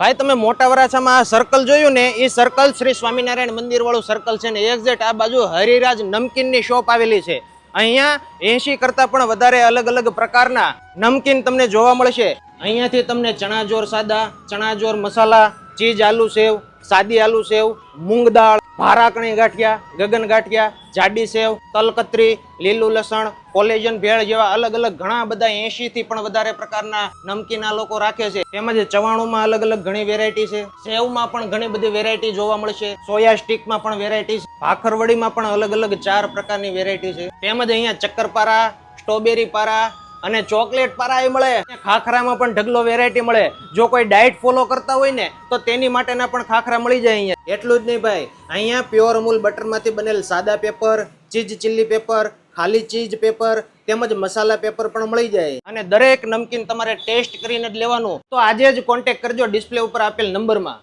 ભાઈ, તમે મોટા વરાછામાં આ સર્કલ જોયું ને એ સર્કલ શ્રી સ્વામિનારાયણ મંદિર વાળું સર્કલ છે ને એક્ઝેક્ટ આ બાજુ હરિરાજ નમકીનની શોપ આવેલી છે. અહીંયા એસી કરતા પણ વધારે અલગ અલગ પ્રકારના નમકીન તમને જોવા મળશે. અહીંયાથી તમને ચણાજોર સાદા, ચણાજોર મસાલા ચીઝ આલુ સેવ, સાદી આલુ સેવ, મૂંગ દાળ, ભારાકણી ગાંઠિયા, ગગન ગાંઠિયા, જાડી સેવ, તલકતરી, લીલું લસણ, કોલેજન ભેળ જેવા અલગ અલગ ઘણા બધા એસી થી પણ વધારે પ્રકારના નમકીન લોકો રાખે છે. તેમજ ચવાણુંમાં અલગ અલગ ઘણી વેરાયટી છે. સેવમાં પણ ઘણી બધી વેરાયટી જોવા મળશે. સોયા સ્ટીકમાં પણ વેરાયટી છે. ભાખરવડીમાં પણ અલગ અલગ ચાર પ્રકારની વેરાયટી છે. તેમજ અહીંયા ચક્કરપારા, સ્ટ્રોબેરી પારા અને ચોકલેટ પરાય મળે. ખાખરામાં પણ ઢગલો વેરાયટી મળે. જો કોઈ ડાયટ ફોલો કરતા હોય ને, તો તેની માટેના પણ ખાખરા મળી જાય અહીંયા. એટલું જ નહીં ભાઈ. અહીંયા પ્યોર અમૂલ બટરમાંથી બનેલ સાદા પેપર ચીઝ ચીલી પેપર ખાલી ચીઝ પેપર તેમજ મસાલા પેપર પણ મળી જાય. અને દરેક નમકીન તમારે ટેસ્ટ કરીને જ લેવાનું. તો આજે જ કોન્ટેક્ટ કરજો ડિસ્પ્લે ઉપર આપેલ નંબરમાં.